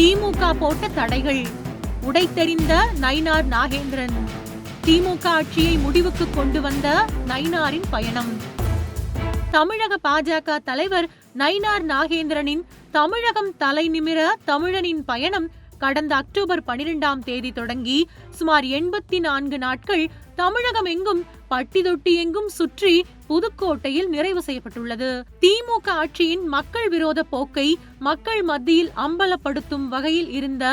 திமுக போட்ட தடைகள். உடைத்தெறிந்த நயினார் நாகேந்திரன். திமுக ஆட்சியை முடிவுக்கு கொண்டு வந்த நயினாரின் பயணம். தமிழக பாஜக தலைவர் நயினார் நாகேந்திரனின் தமிழகம் தலை நிமிர தமிழனின் பயணம் கடந்த அக்டோபர் பனிரெண்டாம் தேதி தொடங்கி சுமார் எண்பத்தி நான்கு நாட்கள் தமிழகம் எங்கும் பட்டி தொட்டி எங்கும் சுற்றி புதுக்கோட்டையில் நிறைவு செய்யப்பட்டுள்ளது. திமுக ஆட்சியின் மக்கள் விரோத போக்கை மக்கள் மத்தியில் அம்பலப்படுத்தும் வகையில் இருந்த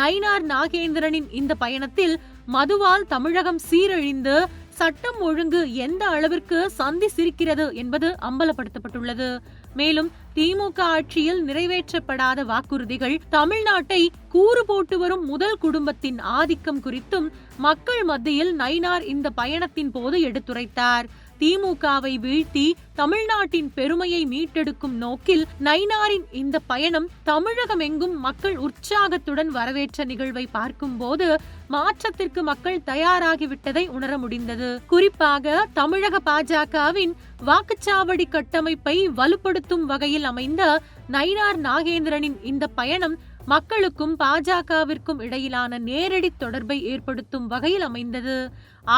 நயினார் நாகேந்திரனின் இந்த பயணத்தில் மதுவால் தமிழகம் சீரழிந்து சட்டம் ஒழுங்கு எந்த அளவிற்கு சந்தி சிரிக்கிறது என்பது அம்பலப்படுத்தப்பட்டுள்ளது. மேலும் திமுக ஆட்சியில் நிறைவேற்றப்படாத வாக்குறுதிகள் தமிழ்நாட்டை கூறு போட்டு வரும் முதல் குடும்பத்தின் ஆதிக்கம் குறித்தும் மக்கள் மத்தியில் நயினார் இந்த பயணத்தின் போது எடுத்துரைத்தார். திமுகவை வீழ்த்தி தமிழ்நாட்டின் பெருமையை மீட்டெடுக்கும் நோக்கில் நைனாரின் இந்த பயணம் தமிழகம் எங்கும் மக்கள் உற்சாகத்துடன் வரவேற்ற நிகழ்வை பார்க்கும்போது மாற்றத்திற்கு மக்கள் தயாராகிவிட்டதை உணர முடிந்தது. குறிப்பாக தமிழக பாஜகவின் வாக்குச்சாவடி கட்டமைப்பை வலுப்படுத்தும் வகையில் அமைந்த நயினார் நாகேந்திரனின் இந்த பயணம் மக்களுக்கும் பாஜகவிற்கும் இடையிலான நேரடி தொடர்பை ஏற்படுத்தும் வகையில் அமைந்தது.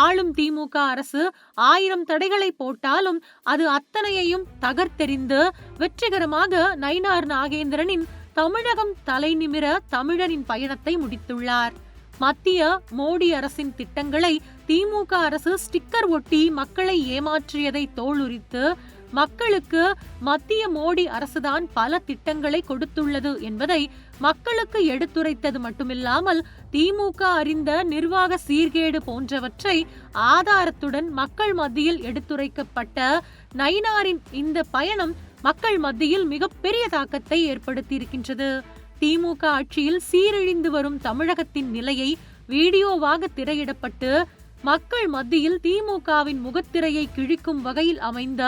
ஆளும் திமுக அரசு ஆயிரம் தடைகளை போட்டாலும் அது அத்தனையையும் தகர்த்தெறிந்து வெற்றிகரமாக நயினார் நாகேந்திரனின் தமிழகம் தலை நிமிர தமிழனின் பயணத்தை முடித்துள்ளார். மத்திய மோடி அரசின் திட்டங்களை திமுக அரசு ஸ்டிக்கர் ஒட்டி மக்களை ஏமாற்றியதை தோலுரித்து மக்களுக்கு மத்திய மோடி அரசுதான் பல திட்டங்களை கொடுத்துள்ளது என்பதை மக்களுக்கு எடுத்துரைத்தது மட்டுமில்லாமல் திமுக அறிந்த நிர்வாக சீர்கேடு போன்றவற்றை ஆதாரத்துடன் மக்கள் மத்தியில் எடுத்துரைக்கப்பட்ட நயினாரின் இந்த பயணம் மக்கள் மத்தியில் மிகப்பெரிய தாக்கத்தை ஏற்படுத்தியிருக்கின்றது. திமுக ஆட்சியில் சீரழிந்து வரும் தமிழகத்தின் நிலையை வீடியோவாக திரையிடப்பட்டு மக்கள் மத்தியில் திமுகவின் முகத்திரையை கிழிக்கும் வகையில் அமைந்த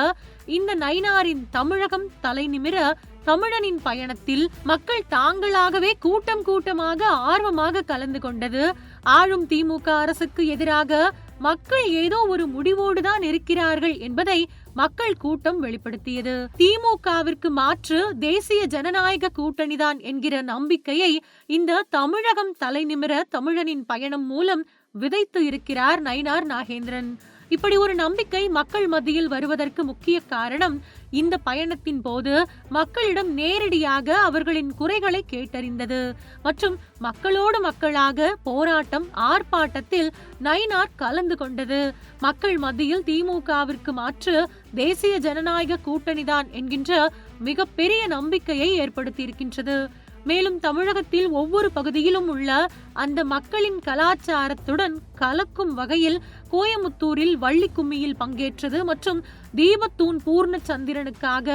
இந்த நயினாரின் தமிழகம் தலைநிமிர தமிழனின் பயணத்தில் மக்கள் தாங்களாகவே கூட்டம் கூட்டமாக ஆர்வமாக கலந்து கொண்டது. ஆளும் திமுக அரசுக்கு எதிராக மக்கள் ஏதோ ஒரு முடிவோடுதான் இருக்கிறார்கள் என்பதை மக்கள் கூட்டம் வெளிப்படுத்தியது. திமுகவிற்கு மாற்று தேசிய ஜனநாயக கூட்டணிதான் என்கிற நம்பிக்கையை இந்த தமிழகம் தலைநிமிர தமிழனின் பயணம் மூலம் விதைத்து இருக்கிறார் நயினார் நாகேந்திரன். இப்படி ஒரு நம்பிக்கை மக்கள் மத்தியில் வருவதற்கு முக்கிய காரணம் இந்த பயணத்தின் போது மக்களிடம் நேரடியாக அவர்களின் குறைகளை கேட்டறிந்தது மற்றும் மக்களோடு மக்களாக போராட்டம் ஆர்ப்பாட்டத்தில் நயினார் கலந்து கொண்டது. மக்கள் மத்தியில் திமுகவிற்கு மாற்று தேசிய ஜனநாயக கூட்டணிதான் என்கின்ற மிகப்பெரிய நம்பிக்கையை ஏற்படுத்தியிருக்கின்றது. மேலும் தமிழகத்தில் ஒவ்வொரு பகுதியிலும் உள்ள அந்த மக்களின் கலாச்சாரத்துடன் கலக்கும் வகையில் கோயமுத்தூரில் வள்ளி கும்மியில் பங்கேற்றது மற்றும் தீபத்தூண் பூர்ண சந்திரனுக்காக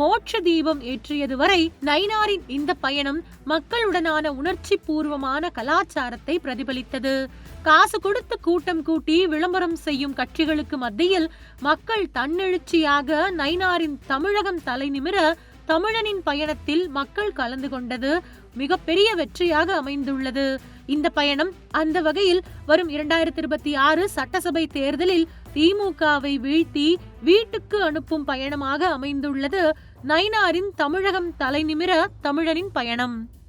மோட்ச தீபம் ஏற்றியது வரை நைனாரின் இந்த பயணம் மக்களுடனான உணர்ச்சி பூர்வமான கலாச்சாரத்தை பிரதிபலித்தது. காசு கொடுத்து கூட்டம் கூட்டி விளம்பரம் செய்யும் கட்சிகளுக்கு மத்தியில் மக்கள் தன்னெழுச்சியாக நைனாரின் தமிழகம் தலைநிமிர தமிழனின் பயணத்தில் மக்கள் கலந்து கொண்டது மிகப்பெரிய வெற்றியாக அமைந்துள்ளது. இந்த பயணம் அந்த வகையில் வரும் இரண்டாயிரத்தி இருபத்தி ஆறு சட்டசபை தேர்தலில் திமுகவை வீழ்த்தி வீட்டுக்கு அனுப்பும் பயணமாக அமைந்துள்ளது. நைனாரின் தமிழகம் தலைநிமிர தமிழனின் பயணம்.